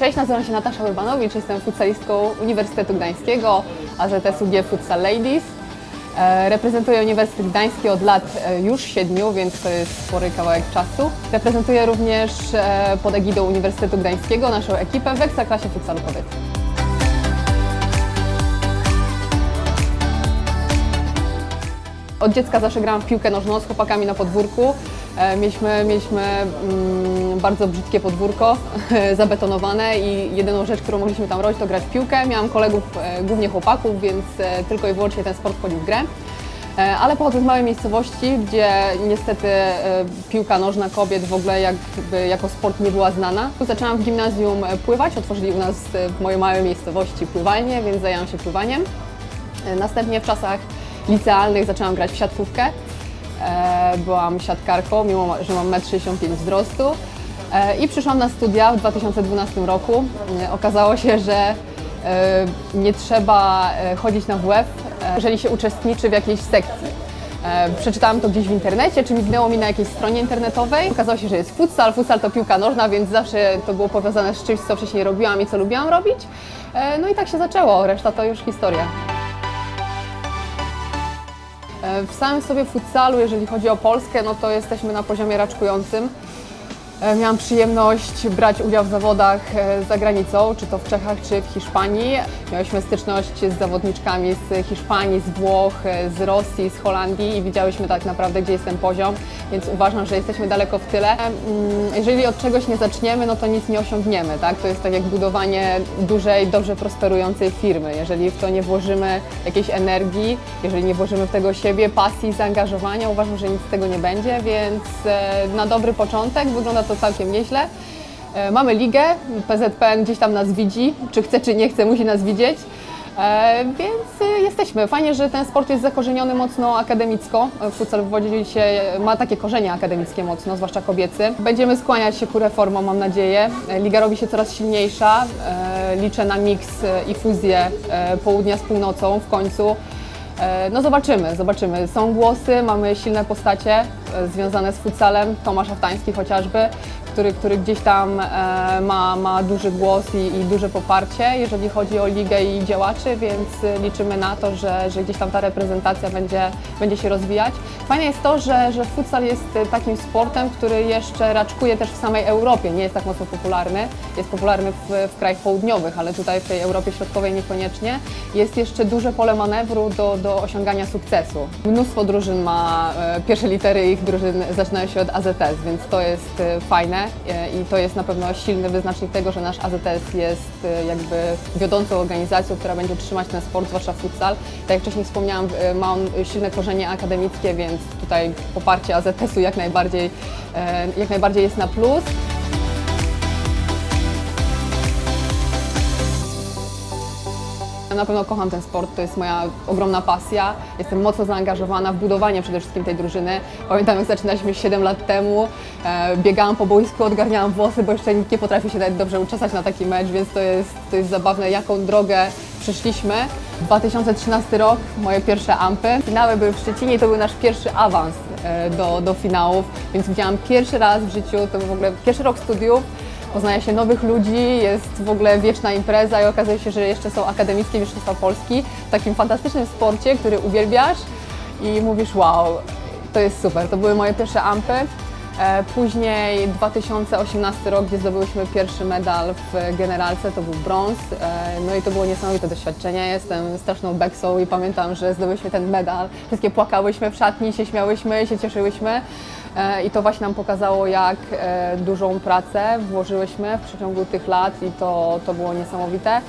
Cześć, nazywam się Natasza Urbanowicz, jestem futsalistką Uniwersytetu Gdańskiego, AZS UG Futsal Ladies. E, Reprezentuję Uniwersytet Gdański od lat e, już siedmiu, więc to jest spory kawałek czasu. Reprezentuję również e, pod egidą Uniwersytetu Gdańskiego naszą ekipę w Ekstraklasie Futsalu Kobiet. Od dziecka zawsze grałam w piłkę nożną z chłopakami na podwórku. E, Mieliśmy, mieliśmy mm, bardzo brzydkie podwórko, zabetonowane i jedyną rzecz, którą mogliśmy tam robić, to grać w piłkę. Miałam kolegów, e, głównie chłopaków, więc e, tylko i wyłącznie ten sport wchodził w grę. Ale pochodzę z małej miejscowości, gdzie niestety piłka nożna kobiet w ogóle jakby jako sport nie była znana. Zaczęłam w gimnazjum pływać, otworzyli u nas w mojej małej miejscowości pływalnię, więc zajęłam się pływaniem. Następnie w czasach licealnych zaczęłam grać w siatkówkę. E, Byłam siatkarką, mimo że mam 1,65 m wzrostu. E, I przyszłam na studia w 2012 roku. E, Okazało się, że nie trzeba chodzić na WF, jeżeli się uczestniczy w jakiejś sekcji. Przeczytałam to gdzieś w internecie, czy mignęło mi na jakiejś stronie internetowej. Okazało się, że jest futsal. Futsal to piłka nożna, więc zawsze to było powiązane z czymś, co wcześniej robiłam i co lubiłam robić. No i tak się zaczęło, reszta to już historia. W samym sobie futsalu, jeżeli chodzi o Polskę, no to jesteśmy na poziomie raczkującym. E, Miałam przyjemność brać udział w zawodach e, za granicą, czy to w Czechach, czy w Hiszpanii. Miałyśmy styczność z zawodniczkami z Hiszpanii, z Włoch, e, z Rosji, z Holandii i widziałyśmy tak naprawdę, gdzie jest ten poziom, więc uważam, że jesteśmy daleko w tyle. Mm, Jeżeli od czegoś nie zaczniemy, no to nic nie osiągniemy, tak? To jest tak jak budowanie dużej, dobrze prosperującej firmy. Jeżeli w to nie włożymy jakiejś energii, jeżeli nie włożymy w tego siebie, pasji, zaangażowania, uważam, że nic z tego nie będzie, więc na dobry początek wygląda to całkiem nieźle. E, Mamy ligę, PZPN gdzieś tam nas widzi, czy chce, czy nie chce, musi nas widzieć. E, Więc e, jesteśmy. Fajnie, że ten sport jest zakorzeniony mocno akademicko. Futsal wywodzi się, ma takie korzenie akademickie mocno, zwłaszcza kobiecy. Będziemy skłaniać się ku reformom, mam nadzieję. Liga robi się coraz silniejsza. Liczę na miks i fuzję południa z północą w końcu. E, No zobaczymy, zobaczymy. Są głosy, mamy silne postacie e, związane z futsalem, Tomasz Aftański chociażby, który, który gdzieś tam e, ma, ma duży głos i, i duże poparcie, jeżeli chodzi o ligę i działaczy, więc e, liczymy na to, że, że gdzieś tam ta reprezentacja będzie, będzie się rozwijać. Fajne jest to, że, że futsal jest e, takim sportem, który jeszcze raczkuje też w samej Europie, nie jest tak mocno popularny, jest popularny w, w krajach południowych, ale tutaj w tej Europie Środkowej niekoniecznie. Jest jeszcze duże pole manewru do, do osiągania sukcesu. Mnóstwo drużyn ma, e, pierwsze litery ich drużyn zaczynają się od AZS, więc to jest e, fajne e, i to jest na pewno silny wyznacznik tego, że nasz AZS jest e, jakby wiodącą organizacją, która będzie trzymać ten sport, zwłaszcza futsal. Tak jak wcześniej wspomniałam, e, ma on silne korzenie akademickie, więc tutaj poparcie AZS-u jak najbardziej, jak najbardziej jest na plus. Ja Na pewno kocham ten sport, to jest moja ogromna pasja. Jestem mocno zaangażowana w budowanie przede wszystkim tej drużyny. Pamiętam, jak zaczynaliśmy 7 lat temu, biegałam po boisku, odgarniałam włosy, bo jeszcze nikt nie potrafi się nawet dobrze uczesać na taki mecz, więc to jest, to jest zabawne, jaką drogę przeszliśmy. 2013 rok, moje pierwsze ampy. Finały były w Szczecinie i to był nasz pierwszy awans e, do, do finałów, więc widziałam pierwszy raz w życiu, to był w ogóle pierwszy rok studiów, poznaje się nowych ludzi, jest w ogóle wieczna impreza i okazuje się, że jeszcze są akademickie mistrzostwa Polski w takim fantastycznym sporcie, który uwielbiasz i mówisz wow, to jest super. To były moje pierwsze ampy. E, Później 2018 rok, gdzie zdobyłyśmy pierwszy medal w generalce, to był brąz. E, No i to było niesamowite doświadczenie. Jestem straszną beksą i pamiętam, że zdobyliśmy ten medal. Wszystkie płakałyśmy w szatni, się śmiałyśmy, się cieszyłyśmy. E, I to właśnie nam pokazało, jak dużą pracę włożyłyśmy w przeciągu tych lat i to, to było niesamowite.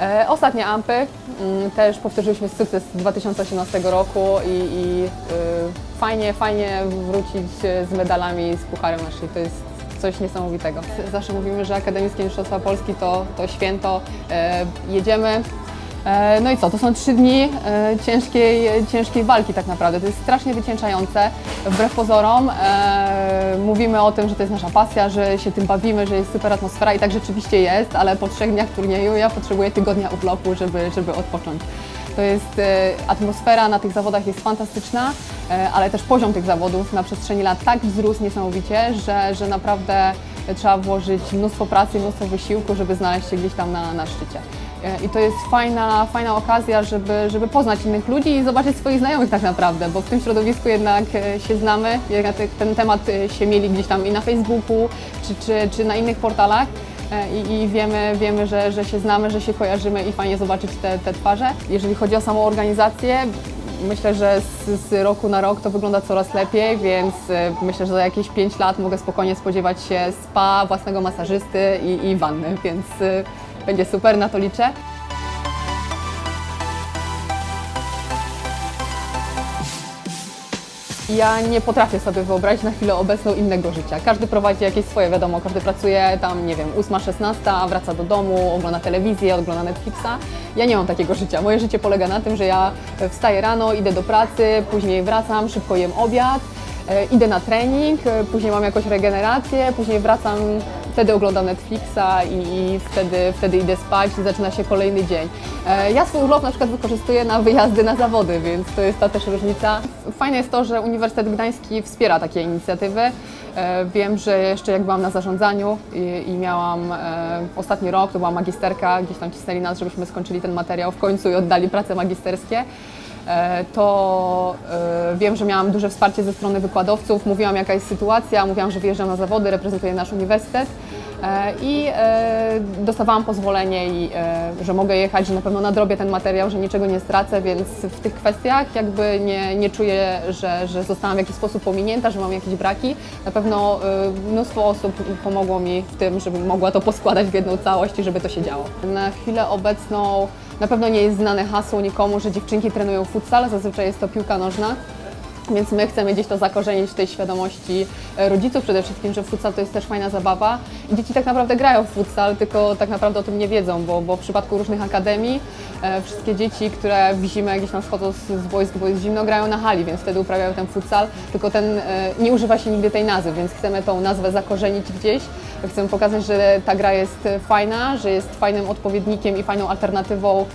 E, Ostatnie ampy mm, też powtórzyliśmy sukces z 2018 roku i, i y, fajnie, fajnie wrócić z medalami z Pucharem naszej. To jest coś niesamowitego. Zawsze mówimy, że Akademickie Mistrzostwa Polski to, to święto. E, Jedziemy. E, No i co, to są trzy dni ciężkiej, ciężkiej walki tak naprawdę. To jest strasznie wycieńczające, wbrew pozorom. Mówimy o tym, że to jest nasza pasja, że się tym bawimy, że jest super atmosfera i tak rzeczywiście jest, ale po trzech dniach turnieju ja potrzebuję tygodnia urlopu, żeby, żeby odpocząć. To jest e, atmosfera na tych zawodach jest fantastyczna, e, ale też poziom tych zawodów na przestrzeni lat tak wzrósł niesamowicie, że, że naprawdę trzeba włożyć mnóstwo pracy, mnóstwo wysiłku, żeby znaleźć się gdzieś tam na, na szczycie. E, I to jest fajna, fajna okazja, żeby, żeby poznać innych ludzi i zobaczyć swoich znajomych tak naprawdę, bo w tym środowisku jednak e, się znamy, jednak te- ten temat e, się mieli gdzieś tam i na Facebooku, czy, czy, czy na innych portalach. I, i wiemy, wiemy że, że się znamy, że się kojarzymy i fajnie zobaczyć te, te twarze. Jeżeli chodzi o samą organizację, myślę, że z, z roku na rok to wygląda coraz lepiej, więc myślę, że za jakieś 5 lat mogę spokojnie spodziewać się spa, własnego masażysty i, i wanny, więc będzie super, na to liczę. Ja nie potrafię sobie wyobrazić na chwilę obecną innego życia. Każdy prowadzi jakieś swoje, wiadomo, każdy pracuje tam, nie wiem, 8-16, wraca do domu, ogląda telewizję, ogląda Netflixa. Ja nie mam takiego życia. Moje życie polega na tym, że ja wstaję rano, idę do pracy, później wracam, szybko jem obiad, e, idę na trening, e, później mam jakąś regenerację, później wracam, wtedy oglądam Netflixa i, wtedy, wtedy idę spać i zaczyna się kolejny dzień. E, Ja swój urlop na przykład wykorzystuję na wyjazdy na zawody, więc to jest ta też różnica. Fajne jest to, że Uniwersytet Gdański wspiera takie inicjatywy. E, Wiem, że jeszcze jak byłam na zarządzaniu i, i miałam e, ostatni rok, to była magisterka, gdzieś tam cisnęli nas, żebyśmy skończyli ten materiał w końcu i oddali prace magisterskie to e, wiem, że miałam duże wsparcie ze strony wykładowców, mówiłam jaka jest sytuacja, mówiłam, że wyjeżdżam na zawody, reprezentuję nasz uniwersytet. e, i e, dostawałam pozwolenie, i, e, że mogę jechać, że na pewno nadrobię ten materiał, że niczego nie stracę, więc w tych kwestiach jakby nie, nie czuję, że, że zostałam w jakiś sposób pominięta, że mam jakieś braki. Na pewno e, mnóstwo osób pomogło mi w tym, żebym mogła to poskładać w jedną całość i żeby to się działo. Na chwilę obecną na pewno nie jest znane hasło nikomu, że dziewczynki trenują futsal, zazwyczaj jest to piłka nożna. Więc my chcemy gdzieś to zakorzenić w tej świadomości e, rodziców przede wszystkim, że futsal to jest też fajna zabawa. I dzieci tak naprawdę grają w futsal, tylko tak naprawdę o tym nie wiedzą, bo, bo w przypadku różnych akademii e, wszystkie dzieci, które w zimę gdzieś tam schodzą z, z bo jest zimno, grają na hali, więc wtedy uprawiają ten futsal, tylko ten e, nie używa się nigdy tej nazwy, więc chcemy tą nazwę zakorzenić gdzieś. Chcemy pokazać, że ta gra jest fajna, że jest fajnym odpowiednikiem i fajną alternatywą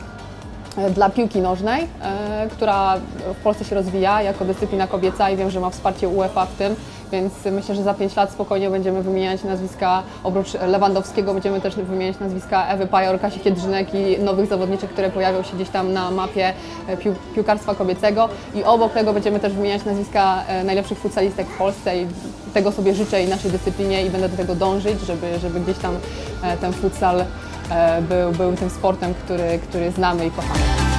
dla piłki nożnej, e, która w Polsce się rozwija jako dyscyplina kobieca i wiem, że ma wsparcie UEFA w tym, więc myślę, że za 5 lat spokojnie będziemy wymieniać nazwiska, oprócz Lewandowskiego będziemy też wymieniać nazwiska Ewy Pajor, Kasi Kiedrzynek i nowych zawodniczek, które pojawią się gdzieś tam na mapie e, pił piłkarstwa kobiecego. I obok tego będziemy też wymieniać nazwiska e, najlepszych futsalistek w Polsce i tego sobie życzę i naszej dyscyplinie i będę do tego dążyć, żeby, żeby gdzieś tam e, ten futsal e, był, był tym sportem, który, który znamy i kochamy.